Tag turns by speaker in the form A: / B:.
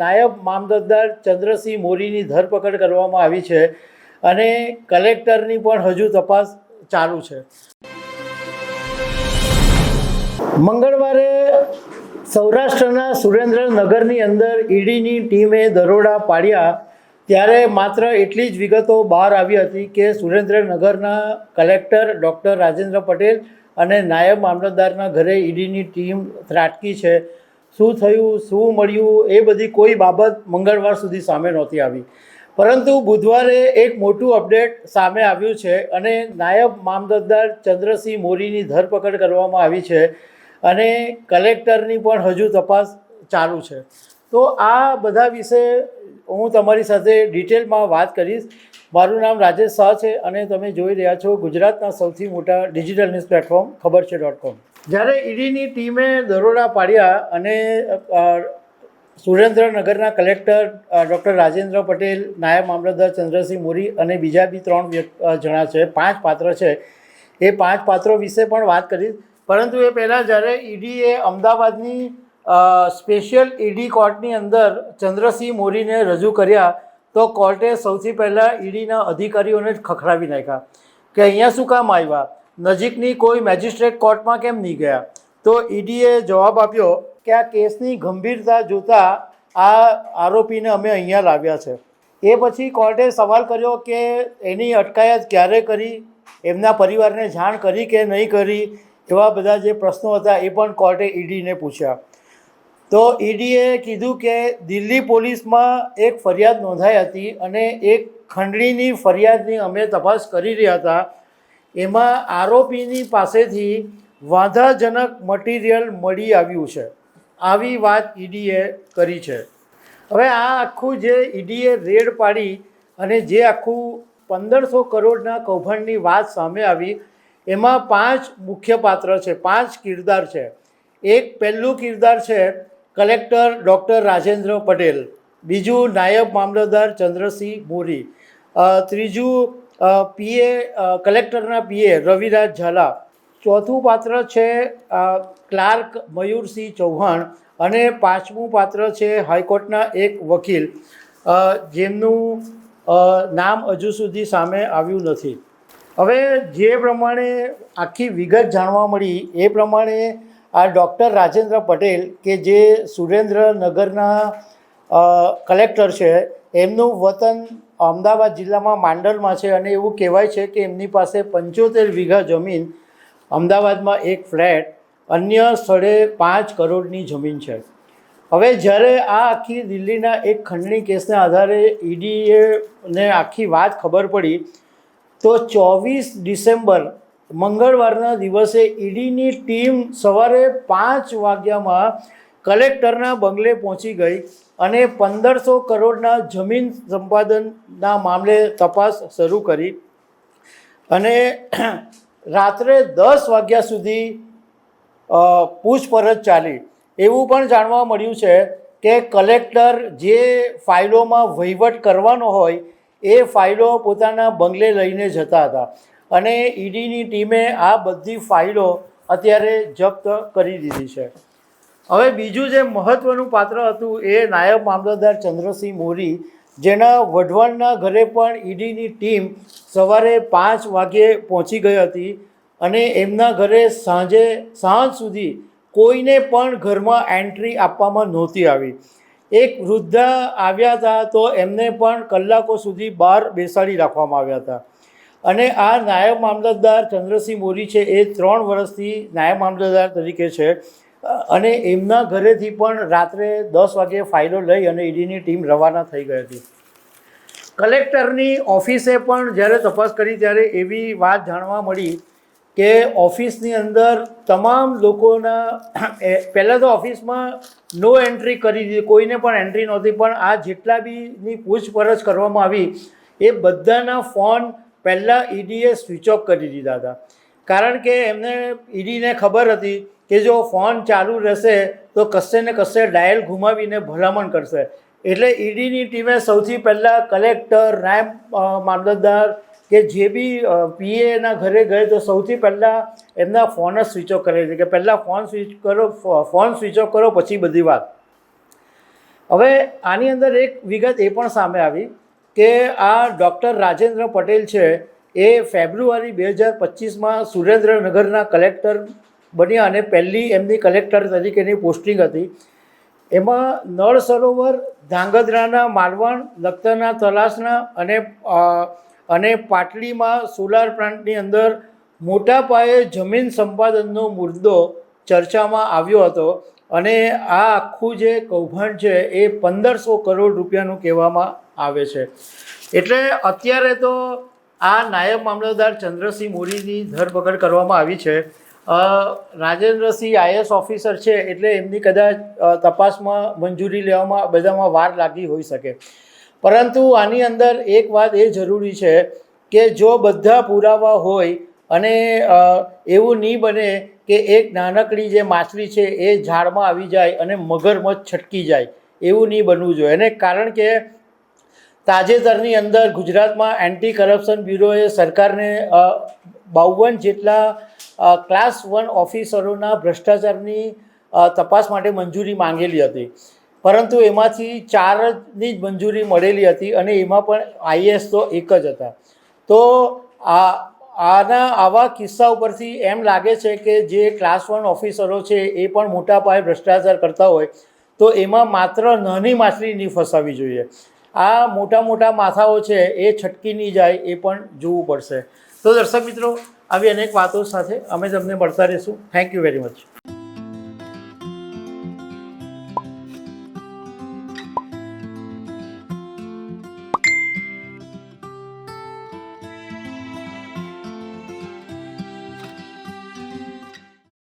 A: નાયબ મામલતદાર ચંદ્રસિંહ મોરીની ધરપકડ કરવામાં આવી છે અને કલેક્ટરની પણ હજુ તપાસ ચાલુ છે. મંગળવારે સૌરાષ્ટ્રના સુરેન્દ્રનગરની અંદર ઈડીની ટીમે દરોડા પાડ્યા ત્યારે માત્ર એટલી જ વિગતો બહાર આવી હતી કે સુરેન્દ્રનગરના કલેક્ટર ડૉક્ટર રાજેન્દ્ર પટેલ અને નાયબ મામલતદારના ઘરે ઈડીની ટીમ ત્રાટકી છે. શું થયું, શું મળ્યું, એ બધી કોઈ બાબત મંગળવાર સુધી સામે નહોતી આવી. પરંતુ બુધવારે એક મોટું અપડેટ સામે આવ્યું છે અને નાયબ મામલતદાર ચંદ્રસિંહ મોરીની ધરપકડ કરવામાં આવી છે અને કલેક્ટરની પણ હજુ તપાસ ચાલુ છે. તો આ બધા વિશે હું તમારી સાથે ડિટેલમાં વાત કરીશ. મારું નામ રાજેશ શાહ છે અને તમે જોઈ રહ્યા છો ગુજરાતના સૌથી મોટા ડિજિટલ ન્યૂઝ પ્લેટફોર્મ, ખબર છે ડોટ કોમ જ્યારે ઈડીની ટીમે દરોડા પાડ્યા અને સુરેન્દ્રનગરના કલેક્ટર ડૉક્ટર રાજેન્દ્ર પટેલ, નાયબ મામલતદાર ચંદ્રસિંહ મોરી અને બીજા બી ત્રણ જણા છે, પાંચ પાત્ર છે. એ પાંચ પાત્રો વિશે પણ વાત કરીશ પરંતુ એ પહેલાં જ્યારે ઈડીએ અમદાવાદની સ્પેશિયલ ઈડી કોર્ટની અંદર ચંદ્રસિંહ મોરીને રજૂ કર્યા તો કોર્ટે સૌથી પહેલાં ઈડીના અધિકારીઓને જ ખખડાવી નાખ્યા કે અહીંયા શું કામ આવ્યા? નજીકની કોઈ મેજિસ્ટ્રેટ કોર્ટમાં કેમ નહીં ગયા? તો ઈડીએ જવાબ આપ્યો કે આ કેસની ગંભીરતા જોતા આ આરોપીને અમે અહીંયા લાવ્યા છે. એ પછી કોર્ટે સવાલ કર્યો કે એની અટકાયત ક્યારે કરી? એમના પરિવારને જાણ કરી કે નહીં કરી? એવા બધા જે પ્રશ્નો હતા એ પણ કોર્ટે ઈડીને પૂછ્યા. તો ઈડીએ કીધું કે દિલ્હી પોલીસમાં એક ફરિયાદ નોંધાઈ હતી અને એક ખંડણીની ફરિયાદની અમે તપાસ કરી રહ્યા હતા. એમાં આરોપીની પાસેથી વાંધાજનક મટીરિયલ મળી આવ્યું છે. આવી વાત ઈડીએ કરી છે. હવે આ આખું જે ઈડીએ રેડ પાડી અને જે આખું પંદરસો કરોડના કૌભાંડની વાત સામે આવી, એમાં પાંચ મુખ્ય પાત્ર છે, પાંચ કિરદાર છે. એક પહેલું કિરદાર છે કલેક્ટર ડૉક્ટર રાજેન્દ્ર પટેલ. બીજું નાયબ મામલતદાર ચંદ્રસિંહ મોરી. ત્રીજું પીએ કલેક્ટરના પીએ રવિરાજ ઝાલા. ચોથું પાત્ર છે ક્લાર્ક મયુરસિંહ ચૌહાણ અને પાંચમું પાત્ર છે હાઈકોર્ટના એક વકીલ. જેમનું નામ હજુ સુધી સામે આવ્યું નથી. હવે જે પ્રમાણે આખી વિગત જાણવા મળી એ પ્રમાણે આ ડૉક્ટર રાજેન્દ્ર પટેલ કે જે સુરેન્દ્રનગરના કલેક્ટર છે, એમનું વતન અમદાવાદ જિલ્લામાં માંડલમાં છે અને એવું કહેવાય છે કે એમની પાસે પંચોતેર વીઘા જમીન, અમદાવાદમાં એક ફ્લેટ, અન્ય સ્થળે પાંચ કરોડની જમીન છે. હવે જ્યારે આ આખી દિલ્હીના એક ખંડણી કેસના આધારે ઈડીએ ને આખી વાત ખબર પડી, તો ચોવીસ ડિસેમ્બર મંગળવારના દિવસે ઈડીની ટીમ સવારે પાંચ વાગ્યામાં કલેક્ટરના બંગલે પહોંચી ગઈ અને પંદરસો કરોડના જમીન સંપાદનના મામલે તપાસ શરૂ કરી. અને રાત્રે દસ વાગ્યા સુધી પૂછપરછ ચાલી. એવું પણ જાણવા મળ્યું છે કે કલેક્ટર જે ફાઇલોમાં વહીવટ કરવાનો હોય, એ ફાઇલો પોતાના બંગલે લઈને જતા હતા. અને ઈડીની ટીમે આ બધી ફાઇલો અત્યારે જપ્ત કરી દીધી છે. હવે બીજું જે મહત્ત્વનું પાત્ર હતું એ નાયબ મામલતદાર ચંદ્રસિંહ મોરી જેના વઢવાણના ઘરે પણ ઈડીની ટીમ સવારે પાંચ વાગ્યે પહોંચી ગઈ હતી અને એમના ઘરે સાંજે, સાંજ સુધી કોઈને પણ ઘરમાં એન્ટ્રી આપવામાં નહોતી આવી. એક વૃદ્ધા આવ્યા હતા તો એમને પણ કલાકો સુધી બહાર બેસાડી રાખવામાં આવ્યા હતા. અને આ નાયબ મામલતદાર ચંદ્રસિંહ મોરી છે, એ ત્રણ વર્ષથી નાયબ મામલતદાર તરીકે છે. અને એમના ઘરેથી પણ રાત્રે દસ વાગે ફાઇલો લઈ અને ઈડીની ટીમ રવાના થઈ ગઈ હતી. કલેક્ટરની ઓફિસે પણ જ્યારે તપાસ કરી ત્યારે એવી વાત જાણવા મળી કે ઓફિસની અંદર તમામ લોકોના પહેલાં તો ઓફિસમાં નો એન્ટ્રી કરી દીધી, કોઈને પણ એન્ટ્રી નહોતી, પણ આ જેટલા બીની પૂછપરછ કરવામાં આવી, એ બધાના ફોન પહેલાં ઈડીએ સ્વિચ ઓફ કરી દીધા હતા. કારણ કે એમને ઈડીને ખબર હતી કે જો ફોન ચાલુ રહેશે તો કશે ને કશે ડાયલ ઘુમાવીને ભલામણ કરશે. એટલે ઈડીની ટીમે સૌથી પહેલાં કલેક્ટર નાયબ મામલતદાર કે જે બી પીએના ઘરે ગયે તો સૌથી પહેલાં એમના ફોન જ સ્વિચ ઓફ કરે છે કે પહેલાં ફોન સ્વિચ કરો ફોન સ્વિચ ઓફ કરો, પછી બધી વાત. હવે આની અંદર એક વિગત એ પણ સામે આવી. કે આ ડૉક્ટર રાજેન્દ્ર પટેલ છે, એ ફેબ્રુઆરી બે હજાર પચીસમાં સુરેન્દ્રનગરના કલેક્ટર બન્યા અને પહેલી એમની કલેક્ટર તરીકેની પોસ્ટિંગ હતી. એમાં નળ સરોવર, ધાંગધ્રાના માલવણ લખતરના તલાસના અને અને પાટલીમાં સોલાર પ્લાન્ટની અંદર મોટા પાયે જમીન સંપાદનનો મુદ્દો ચર્ચામાં આવ્યો હતો. અને આ આખું જે કૌભાંડ છે એ પંદરસો કરોડ રૂપિયાનું કહેવામાં આવે છે. એટલે અત્યારે તો આ નાયબ મામલતદાર ચંદ્રસિંહ મોરીની ધરપકડ કરવામાં આવી છે. રાજેન્દ્રસિંહ આઈએસ ઓફિસર છે એટલે એમની કદાચ તપાસમાં મંજૂરી લેવામાં, બધામાં વાર લાગી હોઈ શકે. પરંતુ આની અંદર એક વાત એ જરૂરી છે કે જો બધા પુરાવા હોય અને એવું નહીં બને કે એક નાનકડી જે માછલી છે એ ઝાડમાં આવી જાય અને મગરમચ્છ છટકી જાય. એવું નહીં બનવું જોઈએ. અને કારણ કે તાજેતરની અંદર ગુજરાતમાં એન્ટી કરપ્શન બ્યુરોએ સરકારને બાવન જેટલા ક્લાસ વન ઓફિસરોના ભ્રષ્ટાચારની તપાસ માટે મંજૂરી માંગેલી હતી. પરંતુ એમાંથી ચારની જ મંજૂરી મળેલી હતી અને એમાં પણ આઈએસ તો એક જ હતા. તો આ આના આવા કિસ્સા ઉપરથી એમ લાગે છે કે જે ક્લાસ વન ઓફિસરો છે એ પણ મોટા પાયે ભ્રષ્ટાચાર કરતા હોય, તો એમાં માત્ર નાની માછલી નહીં ફસાવી જોઈએ. આ મોટા મોટા માથાઓ છે એ છટકી નહીં જાય, એ પણ જોવું પડશે. તો દર્શક મિત્રો, આવી અનેક વાતો સાથે અમે તમને મળતા રહીશું. Thank you very much